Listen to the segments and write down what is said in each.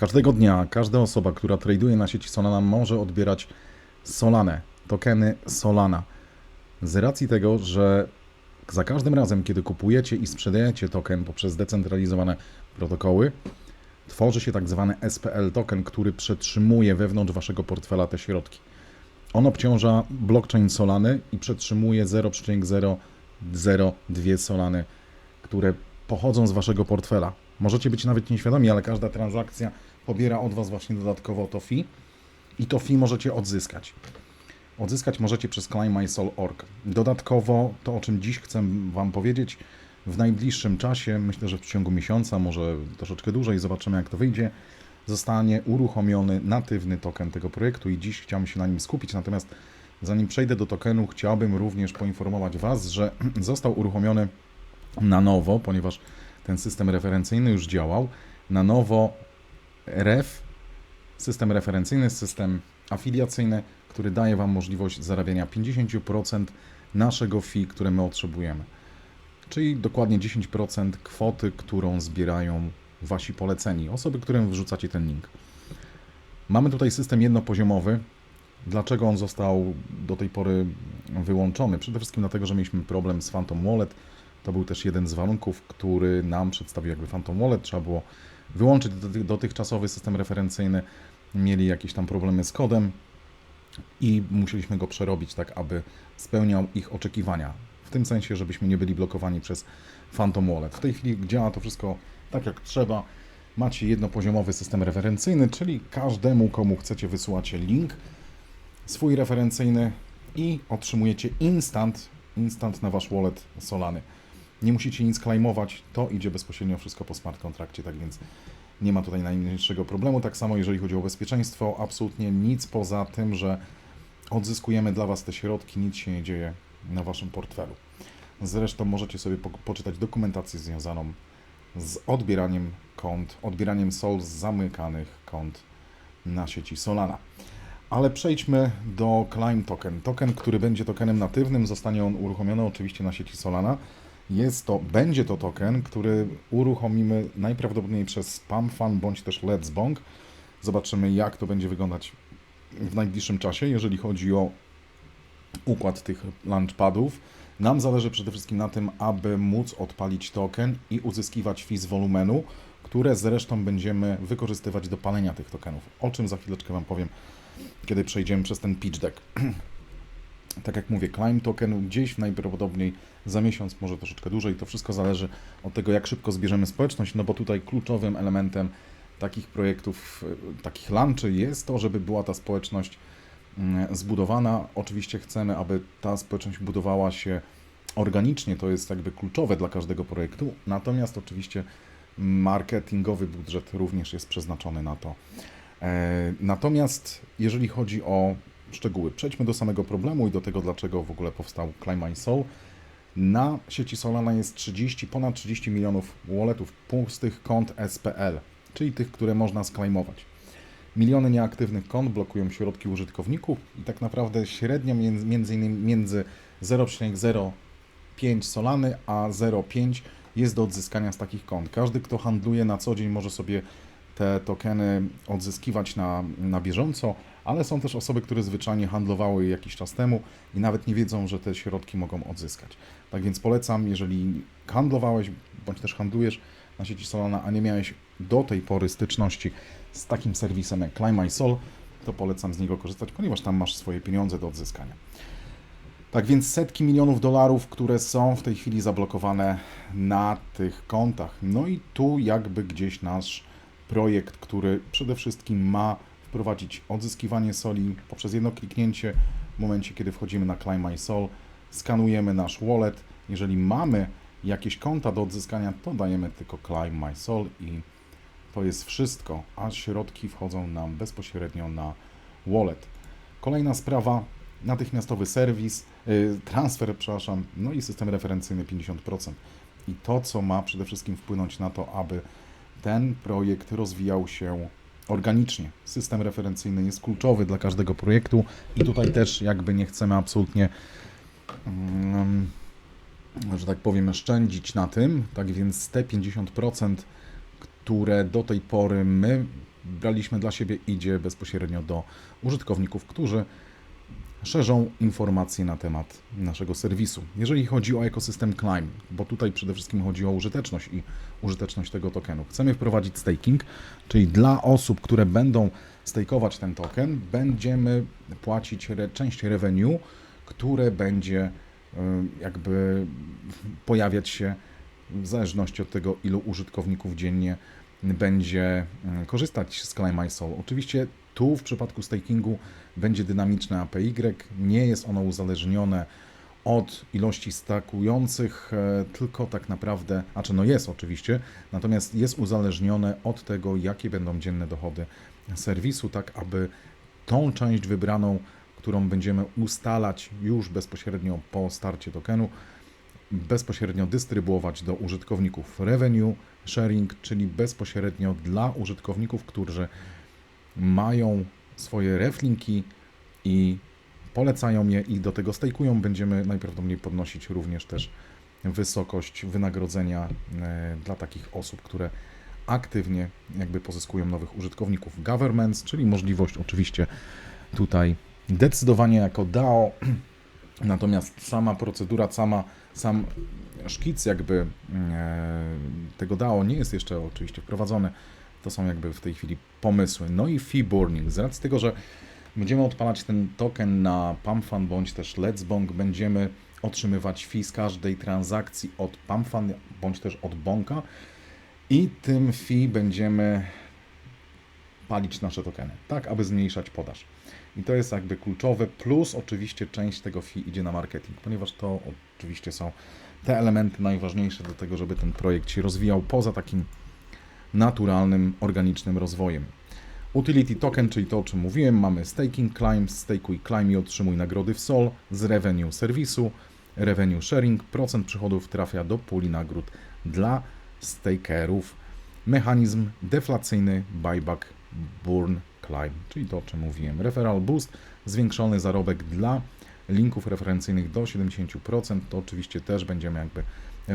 Każdego dnia każda osoba, która traduje na sieci Solana, może odbierać Solanę, tokeny Solana. Z racji tego, że za każdym razem, kiedy kupujecie i sprzedajecie token poprzez zdecentralizowane protokoły, tworzy się tak zwany SPL token, który przetrzymuje wewnątrz waszego portfela te środki. On obciąża blockchain Solany i przetrzymuje 0,002 Solany, które pochodzą z waszego portfela. Możecie być nawet nieświadomi, ale każda transakcja pobiera od was właśnie dodatkowo to fee i to fee możecie odzyskać. Odzyskać możecie przez climbmysol.org. Dodatkowo to, o czym dziś chcę Wam powiedzieć, w najbliższym czasie, myślę, że w ciągu miesiąca, może troszeczkę dłużej, zobaczymy jak to wyjdzie, zostanie uruchomiony natywny token tego projektu i dziś chciałbym się na nim skupić. Natomiast zanim przejdę do tokenu, chciałbym również poinformować Was, że został uruchomiony na nowo, ponieważ ten system referencyjny już działał, na nowo REF, system referencyjny, system afiliacyjny, który daje Wam możliwość zarabiania 50% naszego fee, które my otrzymujemy. Czyli dokładnie 10% kwoty, którą zbierają Wasi poleceni, osoby, którym wrzucacie ten link. Mamy tutaj system jednopoziomowy. Dlaczego on został do tej pory wyłączony? Przede wszystkim dlatego, że mieliśmy problem z Phantom Wallet. To był też jeden z warunków, który nam przedstawił jakby Phantom Wallet. Trzeba było wyłączyć dotychczasowy system referencyjny. Mieli jakieś tam problemy z kodem i musieliśmy go przerobić tak, aby spełniał ich oczekiwania. W tym sensie, żebyśmy nie byli blokowani przez Phantom Wallet. W tej chwili działa to wszystko tak jak trzeba. Macie jednopoziomowy system referencyjny, czyli każdemu, komu chcecie, wysyłacie link swój referencyjny i otrzymujecie instant, instant na wasz wallet Solany. Nie musicie nic claimować, to idzie bezpośrednio wszystko po smart kontrakcie, tak więc nie ma tutaj najmniejszego problemu. Tak samo jeżeli chodzi o bezpieczeństwo, absolutnie nic poza tym, że odzyskujemy dla Was te środki, nic się nie dzieje na Waszym portfelu. Zresztą możecie sobie po poczytać dokumentację związaną z odbieraniem kont, odbieraniem SOL z zamykanych kont na sieci Solana. Ale przejdźmy do Climb Token. Token, który będzie tokenem natywnym, zostanie on uruchomiony oczywiście na sieci Solana. Jest to, będzie to token, który uruchomimy najprawdopodobniej przez SpamFun bądź też Let's Bong. Zobaczymy, jak to będzie wyglądać w najbliższym czasie, jeżeli chodzi o układ tych launchpadów. Nam zależy przede wszystkim na tym, aby móc odpalić token i uzyskiwać fee wolumenu, które zresztą będziemy wykorzystywać do palenia tych tokenów. O czym za chwileczkę Wam powiem, kiedy przejdziemy przez ten pitch deck. tak jak mówię, climb token gdzieś najprawdopodobniej za miesiąc, może troszeczkę dłużej. To wszystko zależy od tego, jak szybko zbierzemy społeczność, no bo tutaj kluczowym elementem takich projektów, e, takich lunchy jest to, żeby była ta społeczność mm, zbudowana. Oczywiście chcemy, aby ta społeczność budowała się organicznie, to jest jakby kluczowe dla każdego projektu, natomiast oczywiście marketingowy budżet również jest przeznaczony na to. E, natomiast jeżeli chodzi o szczegóły. Przejdźmy do samego problemu i do tego, dlaczego w ogóle powstał Climb Soul. Na sieci Solana jest 30, ponad 30 milionów walletów pustych kont SPL, czyli tych, które można sklejmować. Miliony nieaktywnych kont blokują środki użytkowników i tak naprawdę średnio między, między, między 0,05 Solany a 0,5 jest do odzyskania z takich kont. Każdy, kto handluje na co dzień, może sobie te tokeny odzyskiwać na, na bieżąco, ale są też osoby, które zwyczajnie handlowały jakiś czas temu i nawet nie wiedzą, że te środki mogą odzyskać. Tak więc polecam, jeżeli handlowałeś bądź też handlujesz na sieci Solana, a nie miałeś do tej pory styczności z takim serwisem jak Climb My Sol, to polecam z niego korzystać, ponieważ tam masz swoje pieniądze do odzyskania. Tak więc setki milionów dolarów, które są w tej chwili zablokowane na tych kontach. No i tu jakby gdzieś nasz projekt, który przede wszystkim ma wprowadzić odzyskiwanie soli poprzez jedno kliknięcie w momencie, kiedy wchodzimy na Climb My Soul, skanujemy nasz wallet. Jeżeli mamy jakieś konta do odzyskania, to dajemy tylko Climb My Soul i to jest wszystko, a środki wchodzą nam bezpośrednio na wallet. Kolejna sprawa, natychmiastowy serwis, yy, transfer, przepraszam, no i system referencyjny 50%. I to, co ma przede wszystkim wpłynąć na to, aby ten projekt rozwijał się organicznie. System referencyjny jest kluczowy dla każdego projektu i tutaj też jakby nie chcemy absolutnie, um, że tak powiem, szczędzić na tym. Tak więc te 50%, które do tej pory my braliśmy dla siebie, idzie bezpośrednio do użytkowników, którzy szerzą informacje na temat naszego serwisu. Jeżeli chodzi o ekosystem Climb, bo tutaj przede wszystkim chodzi o użyteczność i użyteczność tego tokenu, chcemy wprowadzić staking, czyli dla osób, które będą stakeować ten token, będziemy płacić re, część revenue, które będzie y, jakby pojawiać się w zależności od tego, ilu użytkowników dziennie będzie y, korzystać z Climb. Oczywiście tu w przypadku stakingu będzie dynamiczne APY, nie jest ono uzależnione od ilości stakujących, e, tylko tak naprawdę, a czy no jest oczywiście, natomiast jest uzależnione od tego, jakie będą dzienne dochody serwisu, tak aby tą część wybraną, którą będziemy ustalać już bezpośrednio po starcie tokenu, bezpośrednio dystrybuować do użytkowników revenue sharing, czyli bezpośrednio dla użytkowników, którzy mają swoje reflinki i polecają je i do tego stejkują, będziemy najprawdopodobniej podnosić również też wysokość wynagrodzenia e, dla takich osób, które aktywnie jakby pozyskują nowych użytkowników. Governments, czyli możliwość oczywiście tutaj decydowania jako DAO, natomiast sama procedura, sama, sam szkic jakby e, tego DAO nie jest jeszcze oczywiście wprowadzony. To są jakby w tej chwili pomysły. No i fee burning. Z racji tego, że będziemy odpalać ten token na PumpFund bądź też Let's Bonk, będziemy otrzymywać fee z każdej transakcji od PumpFund bądź też od Bonka i tym fee będziemy palić nasze tokeny, tak aby zmniejszać podaż. I to jest jakby kluczowe, plus oczywiście część tego fee idzie na marketing, ponieważ to oczywiście są te elementy najważniejsze do tego, żeby ten projekt się rozwijał poza takim naturalnym, organicznym rozwojem. Utility token, czyli to o czym mówiłem, mamy staking climb, stakuj climb i otrzymuj nagrody w SOL z revenue serwisu, revenue sharing, procent przychodów trafia do puli nagród dla stakerów. Mechanizm deflacyjny buyback burn climb, czyli to o czym mówiłem. Referral boost, zwiększony zarobek dla linków referencyjnych do 70%, to oczywiście też będziemy jakby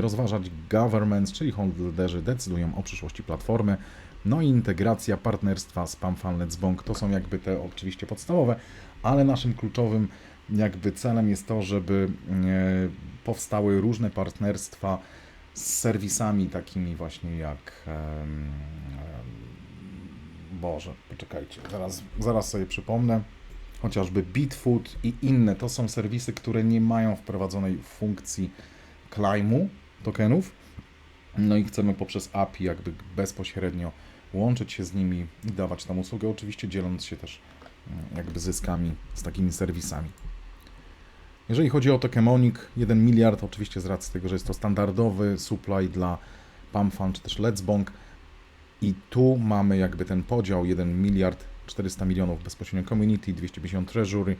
rozważać governments, czyli holderzy decydują o przyszłości platformy. No i integracja partnerstwa z PAMFAN Bank to są jakby te oczywiście podstawowe, ale naszym kluczowym jakby celem jest to, żeby e, powstały różne partnerstwa z serwisami takimi właśnie jak Boże, poczekajcie, zaraz, zaraz sobie przypomnę chociażby Bitfood i inne. To są serwisy, które nie mają wprowadzonej funkcji Climu, tokenów. No i chcemy poprzez API jakby bezpośrednio łączyć się z nimi i dawać tam usługę, oczywiście dzieląc się też mm, jakby zyskami z takimi serwisami. Jeżeli chodzi o Tokemonic, 1 miliard, oczywiście z racji tego, że jest to standardowy supply dla PAMFAN czy też Let's i tu mamy jakby ten podział 1 miliard 400 milionów bezpośrednio community, 250 treasury,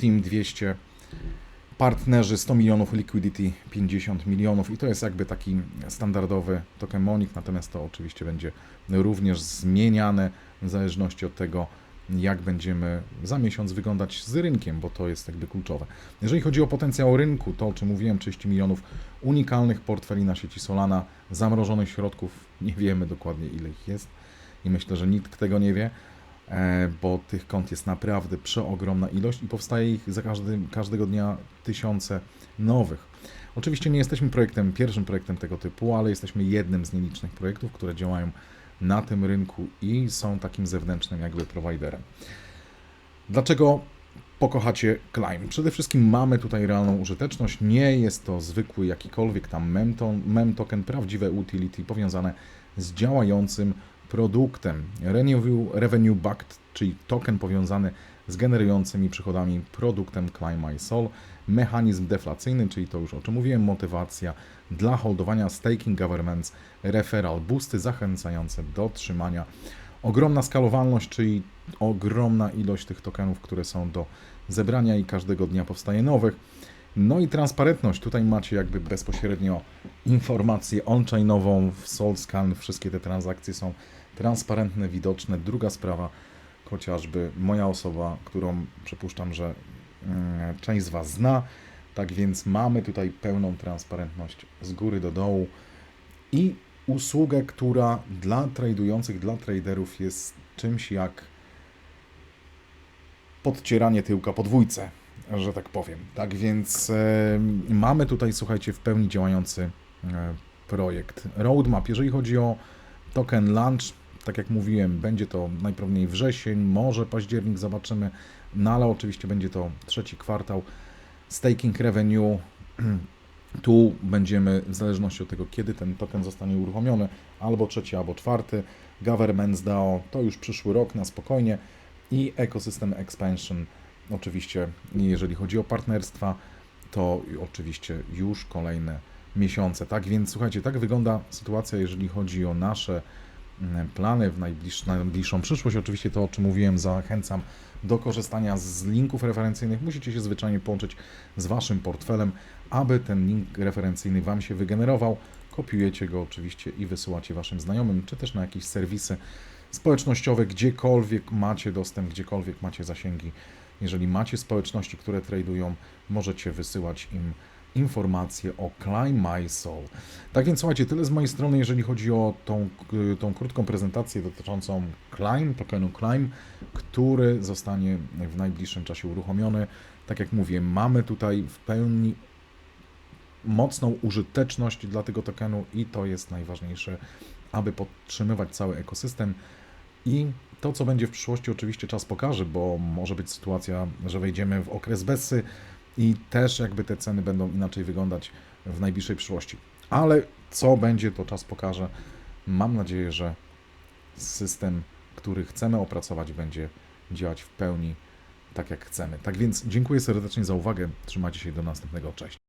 team 200 partnerzy 100 milionów, liquidity 50 milionów i to jest jakby taki standardowy token Monic, natomiast to oczywiście będzie również zmieniane w zależności od tego, jak będziemy za miesiąc wyglądać z rynkiem, bo to jest jakby kluczowe. Jeżeli chodzi o potencjał rynku, to o czym mówiłem, 30 milionów unikalnych portfeli na sieci Solana, zamrożonych środków, nie wiemy dokładnie ile ich jest i myślę, że nikt tego nie wie. E, bo tych kont jest naprawdę przeogromna ilość i powstaje ich za każdy, każdego dnia tysiące nowych. Oczywiście nie jesteśmy projektem, pierwszym projektem tego typu, ale jesteśmy jednym z nielicznych projektów, które działają na tym rynku i są takim zewnętrznym jakby prowajderem. Dlaczego pokochacie Climb? Przede wszystkim mamy tutaj realną użyteczność, nie jest to zwykły jakikolwiek tam mem, mem token, prawdziwe utility powiązane z działającym produktem. Revenue, revenue Backed, czyli token powiązany z generującymi przychodami produktem Climb My Soul. Mechanizm deflacyjny, czyli to już o czym mówiłem, motywacja dla holdowania staking governments, referral boosty zachęcające do trzymania. Ogromna skalowalność, czyli ogromna ilość tych tokenów, które są do zebrania i każdego dnia powstaje nowych. No i transparentność. Tutaj macie jakby bezpośrednio informację on-chainową w SolScan. Wszystkie te transakcje są transparentne, widoczne. Druga sprawa, chociażby moja osoba, którą przypuszczam, że mm, część z Was zna. Tak więc mamy tutaj pełną transparentność z góry do dołu i usługę, która dla tradujących, dla traderów jest czymś jak podcieranie tyłka podwójce, że tak powiem. Tak więc mamy tutaj, słuchajcie, w pełni działający projekt. Roadmap, jeżeli chodzi o token launch, tak jak mówiłem, będzie to najprawdopodobniej wrzesień, może październik, zobaczymy, no ale oczywiście będzie to trzeci kwartał. Staking revenue, tu będziemy, w zależności od tego, kiedy ten token zostanie uruchomiony, albo trzeci, albo czwarty. Governance DAO to już przyszły rok na spokojnie i Ecosystem Expansion, oczywiście, jeżeli chodzi o partnerstwa, to oczywiście już kolejne miesiące. Tak więc słuchajcie, tak wygląda sytuacja, jeżeli chodzi o nasze mm, plany w najbliż, na najbliższą przyszłość. Oczywiście to, o czym mówiłem, zachęcam do korzystania z linków referencyjnych. Musicie się zwyczajnie połączyć z Waszym portfelem, aby ten link referencyjny Wam się wygenerował. Kopiujecie go oczywiście i wysyłacie Waszym znajomym, czy też na jakieś serwisy społecznościowe, gdziekolwiek macie dostęp, gdziekolwiek macie zasięgi. Jeżeli macie społeczności, które tradują, możecie wysyłać im informacje o Climb My Soul. Tak więc słuchajcie, tyle z mojej strony, jeżeli chodzi o tą, tą krótką prezentację dotyczącą Climb, tokenu Climb, który zostanie w najbliższym czasie uruchomiony. Tak jak mówię, mamy tutaj w pełni mocną użyteczność dla tego tokenu i to jest najważniejsze, aby podtrzymywać cały ekosystem i to, co będzie w przyszłości, oczywiście czas pokaże, bo może być sytuacja, że wejdziemy w okres Bessy i też jakby te ceny będą inaczej wyglądać w najbliższej przyszłości. Ale co będzie, to czas pokaże. Mam nadzieję, że system, który chcemy opracować, będzie działać w pełni tak, jak chcemy. Tak więc dziękuję serdecznie za uwagę. Trzymajcie się do następnego. Cześć.